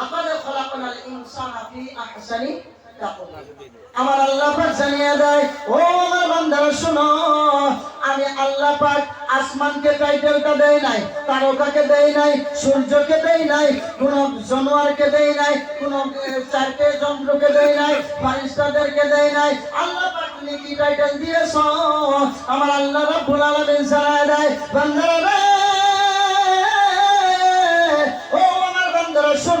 লাকাদ খলাকনাল ইনসানা আমার আল্লাহ পাক জানিয়ে দেয়, ও আমার বান্দারা, শোনো, আমি আল্লাহ পাক আসমানকে টাইটেলটা দেই নাই, তারকাকে দেই নাই, সূর্যকে দেই নাই, কোন জানোয়ারকে দেই নাই, কোন চারটে যন্ত্রকে দেই নাই, ফারিস্তাদেরকে দেই নাই। আল্লাহ পাক তুমি কি টাইটেল দিয়েছ? আমার আল্লাহ রাব্বুল আলামিন জানায় দেয়, বান্দারা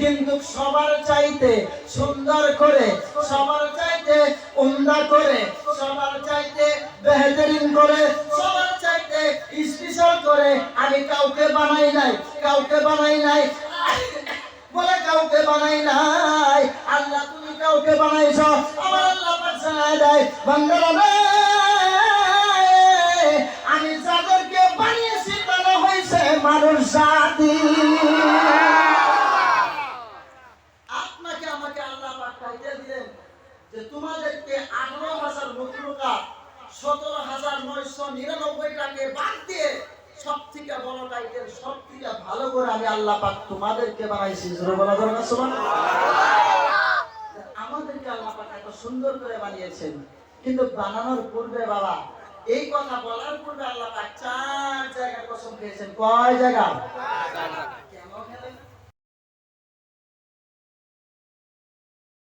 কিন্তু সবার চাইতে সুন্দর করে, সবার চাইতে উমদা করে, সবার চাইতে বেহতরিন করে, সবার চাইতে স্পেশাল করে। আমি কাউকে বানাই নাই, কাউকে বানাই নাই। বলে কাউকে বানাই নাই। আল্লাহ, তুমি কাউকে বানাইছো? আমার আল্লাহ পাক দেয়, বান্দারা আমি যাদেরকে বানিয়েছি, তারা হয়েছে মানুষ জাতি আপনাকে আমাকে আল্লাহ পাক টাইটেল দিলেন যে তোমাদেরকে আঠারো হাজার মকলুকা সতেরো হাজার নয়শো নিরানব্বইটাকে বাদ দিয়ে। আমাদেরকে আল্লাহ এত সুন্দর করে বানিয়েছেন। কিন্তু বানানোর পূর্বে বাবা, এই কথা বলার পূর্বে আল্লাহ চার খেয়েছেন। কয় জায়গা?